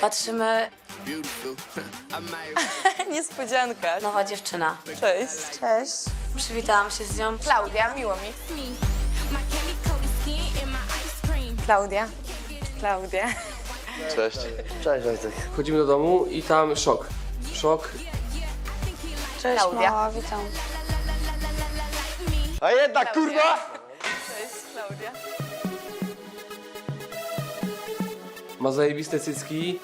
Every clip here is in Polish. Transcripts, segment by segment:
Patrzymy, Niespodzianka. nowa dziewczyna. Cześć. Cześć. Przywitałam się z nią. Klaudia, miło mi. Klaudia. Klaudia. Cześć. Cześć Wojtek. Wchodzimy do domu i tam szok. Szok. Cześć, Klaudia. mała, witam. A jednak kurwa! Cześć, Klaudia. Ma zajebiste cycki.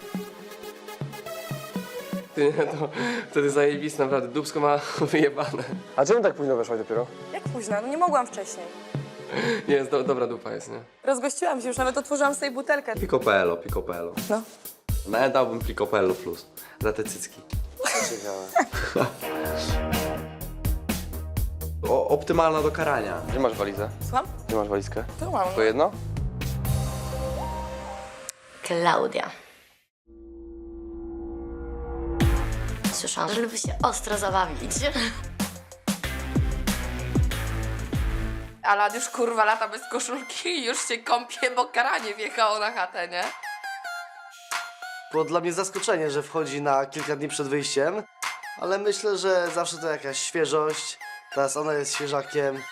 Ty, to wtedy zajebiste, naprawdę. Dubsko ma wyjebane. A czemu tak późno weszłaś dopiero? Jak późno? No nie mogłam wcześniej. Nie, jest do, dobra dupa jest, nie? Rozgościłam się już, nawet otworzyłam sobie butelkę. Picopello, Picopello. No. Nawet dałbym Picopello plus za te cycki. Ciekawe. O, optymalna do karania. Gdzie masz walizę? Słucham? Gdzie masz walizkę? To mam. Tylko jedno? Klaudia. Słyszałam, że lubi się ostro zabawić. Alan już kurwa lata bez koszulki i już się kąpie, bo karanie wjechało na chatę, nie? Było dla mnie zaskoczenie, że wchodzi na kilka dni przed wyjściem, ale myślę, że zawsze to jakaś świeżość. Teraz ona jest świeżakiem.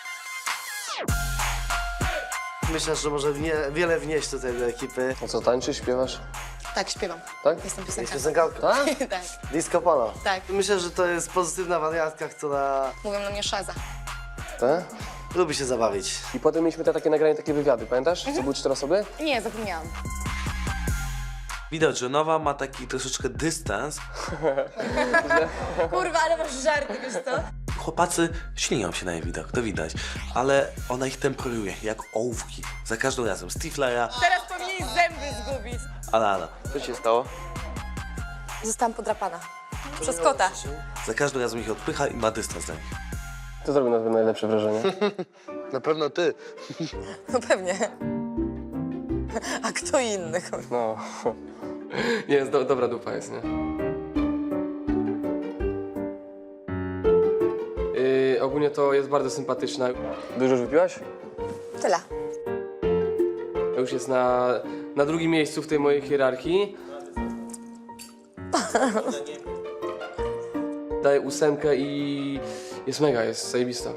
Myślę, że może nie, wiele wnieść tutaj do ekipy. A co, tańczysz, śpiewasz? Tak, śpiewam. Tak? Jestem Jest piosenkarką. piosenkarka. Tak? tak, Disco Polo. tak. Myślę, że to jest pozytywna wariatka, która Mówią na mnie Szaza. Tak? lubi się zabawić. I potem mieliśmy te takie nagranie, takie wywiady, pamiętasz? Co były cztery osoby? Nie, zapomniałam. Widać, że nowa ma taki troszeczkę dystans. Kurwa, ale masz żarty, wiesz co? Chłopacy ślinią się na jej widok, to widać. Ale ona ich temperuje, jak ołówki. Za każdym razem. Stiflera, Teraz powinien zęby zgubić. Alana. Co ci się stało? Zostałam podrapana. Przez kota. Za każdym razem ich odpycha i ma dystans do nich. Kto zrobił na tobie najlepsze wrażenie? Na pewno ty. No pewnie. A kto inny? No. Nie, jest do, dobra dupa jest, nie? Ogólnie to jest bardzo sympatyczna. Dużo już wypiłaś? Tyle. Już jest na, na drugim miejscu w tej mojej hierarchii. Daję ósemkę i jest mega, jest zajebista.